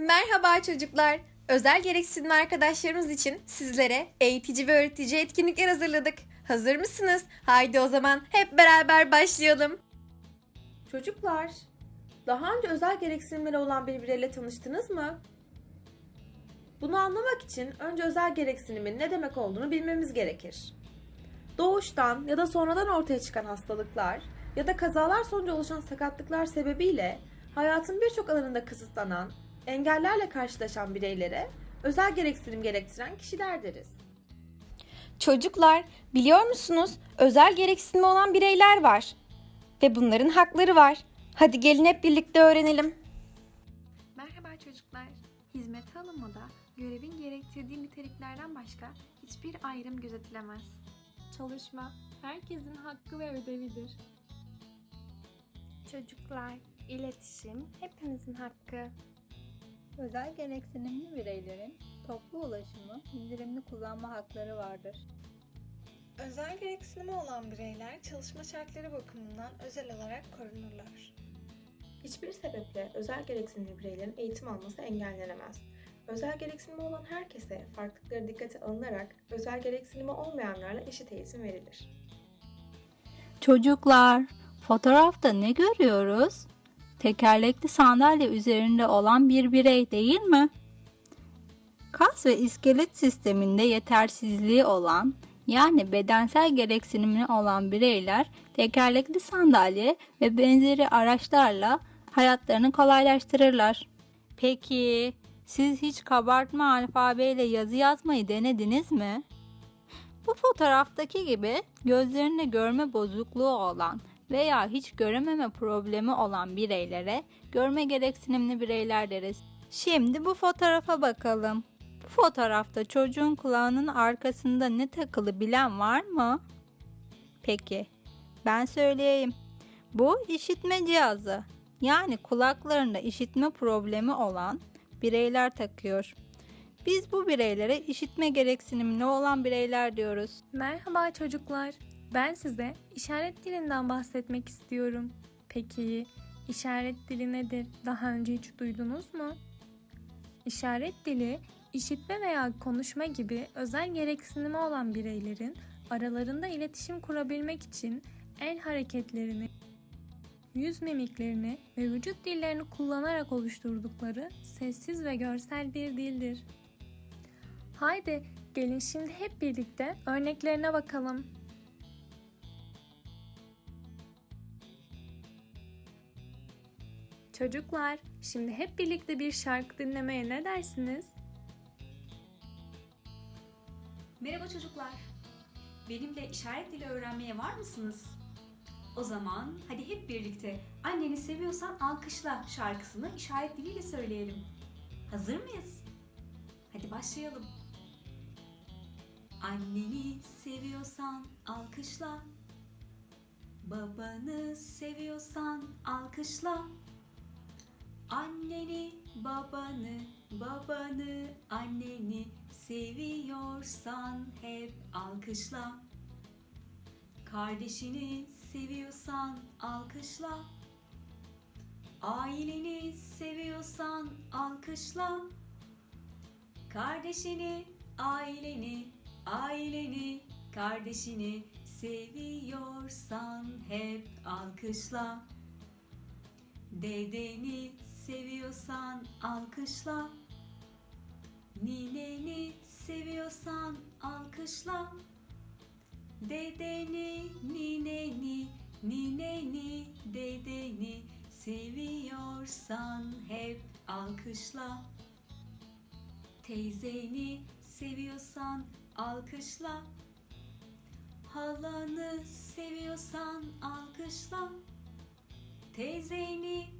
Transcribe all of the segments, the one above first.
Merhaba çocuklar. Özel gereksinimli arkadaşlarımız için sizlere eğitici ve öğretici etkinlikler hazırladık. Hazır mısınız? Haydi o zaman hep beraber başlayalım. Çocuklar, daha önce özel gereksinimleri olan bir bireyle tanıştınız mı? Bunu anlamak için önce özel gereksinimin ne demek olduğunu bilmemiz gerekir. Doğuştan ya da sonradan ortaya çıkan hastalıklar ya da kazalar sonucu oluşan sakatlıklar sebebiyle hayatın birçok alanında kısıtlanan, engellerle karşılaşan bireylere özel gereksinim gerektiren kişiler deriz. Çocuklar, biliyor musunuz? Özel gereksinimi olan bireyler var. Ve bunların hakları var. Hadi gelin hep birlikte öğrenelim. Merhaba çocuklar. Hizmete alınmada görevin gerektirdiği niteliklerden başka hiçbir ayrım gözetilemez. Çalışma herkesin hakkı ve ödevidir. Çocuklar, iletişim hepimizin hakkı. Özel gereksinimli bireylerin toplu ulaşımı indirimli kullanma hakları vardır. Özel gereksinimi olan bireyler çalışma şartları bakımından özel olarak korunurlar. Hiçbir sebeple özel gereksinimli bireylerin eğitim alması engellenemez. Özel gereksinimi olan herkese farklılıkları dikkate alınarak özel gereksinimi olmayanlarla eşit eğitim verilir. Çocuklar, fotoğrafta ne görüyoruz? Tekerlekli sandalye üzerinde olan bir birey değil mi? Kas ve iskelet sisteminde yetersizliği olan yani bedensel gereksinimi olan bireyler tekerlekli sandalye ve benzeri araçlarla hayatlarını kolaylaştırırlar. Peki siz hiç kabartma alfabeyle yazı yazmayı denediniz mi? Bu fotoğraftaki gibi gözlerinde görme bozukluğu olan veya hiç görememe problemi olan bireylere görme gereksinimli bireyler deriz. Şimdi bu fotoğrafa bakalım. Bu fotoğrafta çocuğun kulağının arkasında ne takılı bilen var mı? Peki, ben söyleyeyim. Bu işitme cihazı. Yani kulaklarında işitme problemi olan bireyler takıyor. Biz bu bireylere işitme gereksinimli olan bireyler diyoruz. Merhaba çocuklar. Ben size işaret dilinden bahsetmek istiyorum. Peki işaret dili nedir? Daha önce hiç duydunuz mu? İşaret dili işitme veya konuşma gibi özel gereksinimi olan bireylerin aralarında iletişim kurabilmek için el hareketlerini, yüz mimiklerini ve vücut dillerini kullanarak oluşturdukları sessiz ve görsel bir dildir. Haydi gelin şimdi hep birlikte örneklerine bakalım. Çocuklar, şimdi hep birlikte bir şarkı dinlemeye ne dersiniz? Merhaba çocuklar. Benimle işaret dili öğrenmeye var mısınız? O zaman hadi hep birlikte anneni seviyorsan alkışla şarkısını işaret diliyle söyleyelim. Hazır mıyız? Hadi başlayalım. Anneni seviyorsan alkışla. Babanı seviyorsan alkışla. Anneni, babanı, babanı, anneni seviyorsan hep alkışla. Kardeşini seviyorsan alkışla. Aileni seviyorsan alkışla. Kardeşini, aileni, aileni, kardeşini seviyorsan hep alkışla. Dedeni seviyorsan alkışla. Nineni seviyorsan alkışla. Dedeni, nineni, nineni, dedeni seviyorsan hep alkışla. Teyzeni seviyorsan alkışla. Halanı seviyorsan alkışla. Teyzeni,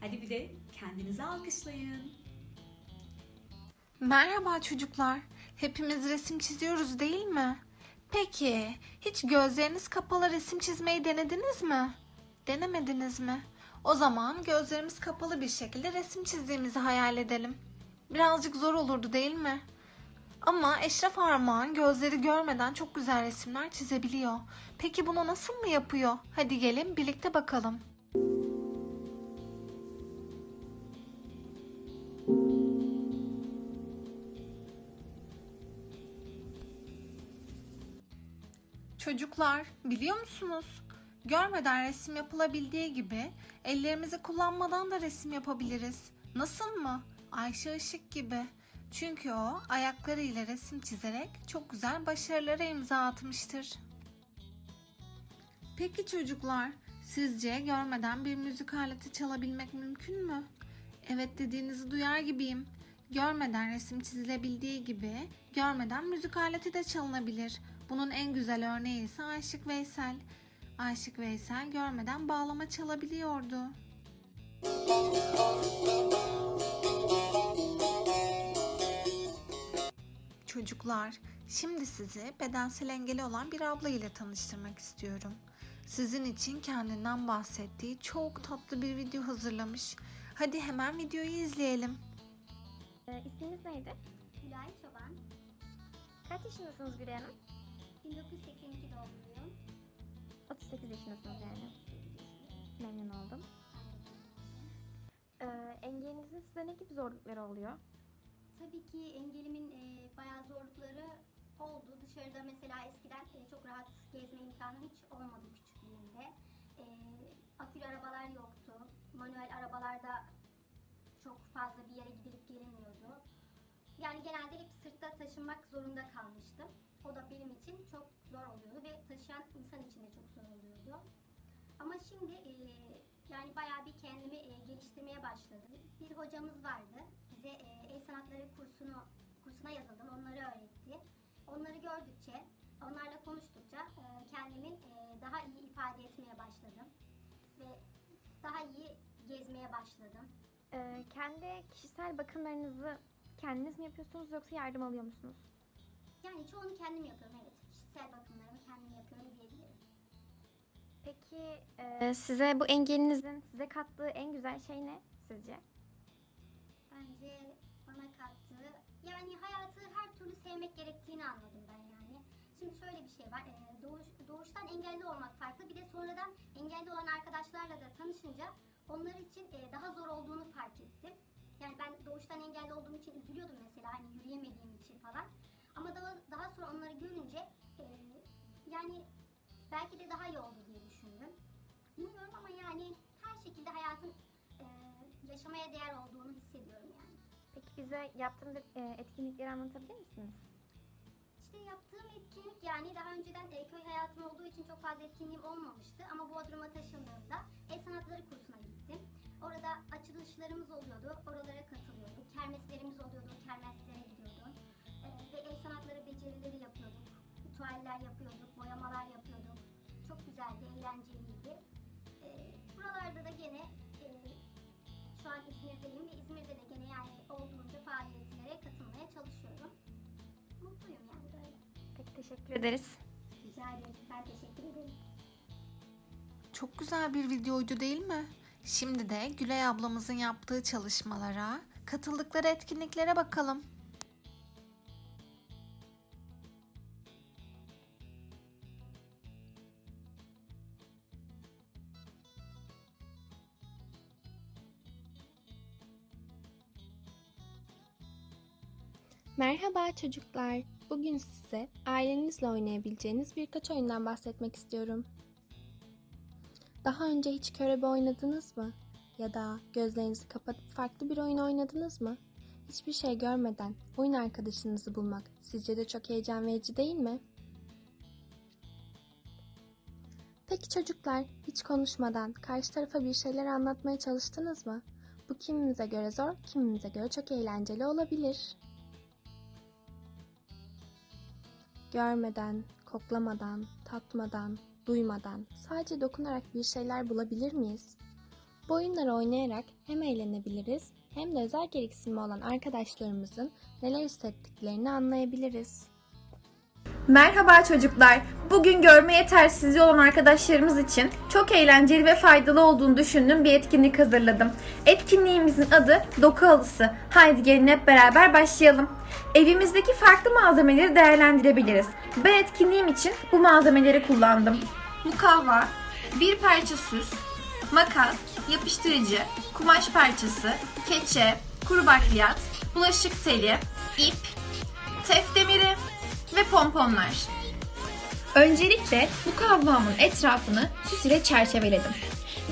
Hadi bir de kendinizi alkışlayın. Merhaba çocuklar. Hepimiz resim çiziyoruz değil mi? Peki, hiç gözleriniz kapalı resim çizmeyi denediniz mi? Denemediniz mi? O zaman gözlerimiz kapalı bir şekilde resim çizdiğimizi hayal edelim. Birazcık zor olurdu değil mi? Ama Eşref Armağan gözleri görmeden çok güzel resimler çizebiliyor. Peki bunu nasıl mı yapıyor? Hadi gelin birlikte bakalım. Çocuklar, biliyor musunuz? Görmeden resim yapılabildiği gibi ellerimizi kullanmadan da resim yapabiliriz. Nasıl mı? Ayşe Işık gibi. Çünkü o ayaklarıyla resim çizerek çok güzel başarılara imza atmıştır. Peki çocuklar, sizce görmeden bir müzik aleti çalabilmek mümkün mü? Evet dediğinizi duyar gibiyim. Görmeden resim çizilebildiği gibi görmeden müzik aleti de çalınabilir. Bunun en güzel örneği ise Aşık Veysel. Aşık Veysel görmeden bağlama çalabiliyordu. Çocuklar, şimdi sizi bedensel engeli olan bir abla ile tanıştırmak istiyorum. Sizin için kendinden bahsettiği çok tatlı bir video hazırlamış. Hadi hemen videoyu izleyelim. Ee, isminiz neydi? Gülay Çoban, Kaç yaşındasınız Gülay Hanım? 1982 doğumluyum. 38 yaşındasınız yani. Memnun oldum. Ee, engelinizin size ne gibi zorlukları oluyor? Tabii ki engelimin e, bayağı zorlukları oldu. Dışarıda mesela eskiden e, çok rahat gezme imkanım hiç olmadı küçüklüğümde. E, akülü arabalar yoktu. Manuel arabalarda çok fazla bir yere gidilip gelinmiyordu. Taşınmak zorunda kalmıştım. O da benim için çok zor oluyordu ve taşıyan insan için de çok zor oluyordu. Ama şimdi e, yani bayağı bir kendimi e, geliştirmeye başladım. Bir hocamız vardı. Bize e, el sanatları kursunu kursuna yazıldım. Onları öğretti. Onları gördükçe, onlarla konuştukça e, kendimin e, daha iyi ifade etmeye başladım. Ve daha iyi gezmeye başladım. Ee, kendi kişisel bakımlarınızı kendiniz mi yapıyorsunuz yoksa yardım alıyor musunuz? Yani çoğunu kendim yapıyorum evet. Kişisel bakımlarımı kendim yapıyorum diyebilirim. Peki e, size bu engelinizin size kattığı en güzel şey ne sizce? Bence bana kattığı yani hayatı her türlü sevmek gerektiğini anladım ben yani. Şimdi şöyle bir şey var. e, Doğuş, doğuştan engelli olmak farklı. Bir de sonradan engelli olan arkadaşlarla da tanışınca onlar için e, daha zor olduğunu fark ettim. Yani ben doğuştan engelli olduğum için üzülüyordum mesela hani yürüyemediğim için falan. Ama daha, daha sonra onları görünce e, yani belki de daha iyi oldu diye düşündüm. Bilmiyorum ama yani her şekilde hayatın e, yaşamaya değer olduğunu hissediyorum yani. Peki bize yaptığınız e, etkinlikleri anlatabilir misiniz? İşte yaptığım etkinlik yani daha önceden e, köy hayatım olduğu için çok fazla etkinliğim olmamıştı. Ama Bodrum'a taşındığımda el sanatları. Orada açılışlarımız oluyordu, oralara katılıyorduk. Kermeslerimiz oluyordu, kermeslere gidiyordum. E, ve el sanatları becerileri yapıyorduk. Tuvaller yapıyorduk, boyamalar yapıyorduk. Çok güzeldi, eğlenceliydi. E, buralarda da gene e, şu an İzmir'deyim ve İzmir'de de gene yani olduğunca faaliyetlere katılmaya çalışıyorum. Mutluyum yani böyle. Peki teşekkür ederiz. Rica ederim. Ben teşekkür ederim. Çok güzel bir videoydu değil mi? Şimdi de Gülay ablamızın yaptığı çalışmalara, katıldıkları etkinliklere bakalım. Merhaba çocuklar. Bugün size ailenizle oynayabileceğiniz birkaç oyundan bahsetmek istiyorum. Daha önce hiç körebe oynadınız mı? Ya da gözlerinizi kapatıp farklı bir oyun oynadınız mı? Hiçbir şey görmeden oyun arkadaşınızı bulmak sizce de çok heyecan verici değil mi? Peki çocuklar, hiç konuşmadan karşı tarafa bir şeyler anlatmaya çalıştınız mı? Bu kimimize göre zor, kimimize göre çok eğlenceli olabilir. Görmeden, koklamadan, tatmadan, duymadan, sadece dokunarak bir şeyler bulabilir miyiz? Bu oyunları oynayarak hem eğlenebiliriz hem de özel gereksinimi olan arkadaşlarımızın neler hissettiklerini anlayabiliriz. Merhaba çocuklar. Bugün görme yetersizliği olan arkadaşlarımız için çok eğlenceli ve faydalı olduğunu düşündüğüm bir etkinlik hazırladım. Etkinliğimizin adı Doku Halısı. Haydi gelin hep beraber başlayalım. Evimizdeki farklı malzemeleri değerlendirebiliriz. Ben etkinliğim için bu malzemeleri kullandım. Mukavva, bir parça süs, makas, yapıştırıcı, kumaş parçası, keçe, kuru bakliyat, bulaşık teli, ip, pomponlar. Öncelikle bu kavramın etrafını süs ile çerçeveledim.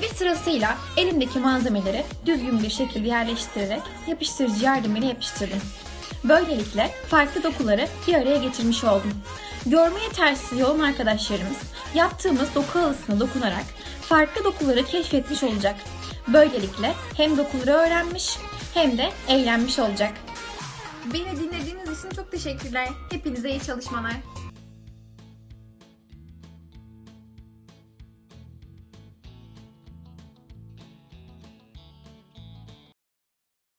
Ve sırasıyla elimdeki malzemeleri düzgün bir şekilde yerleştirerek yapıştırıcı yardımıyla yapıştırdım. Böylelikle farklı dokuları bir araya getirmiş oldum. Görme yetersizliği olan arkadaşlarımız yaptığımız doku halısına dokunarak farklı dokuları keşfetmiş olacak. Böylelikle hem dokuları öğrenmiş hem de eğlenmiş olacak. Beni dinlediğiniz için çok teşekkürler. Hepinize iyi çalışmalar.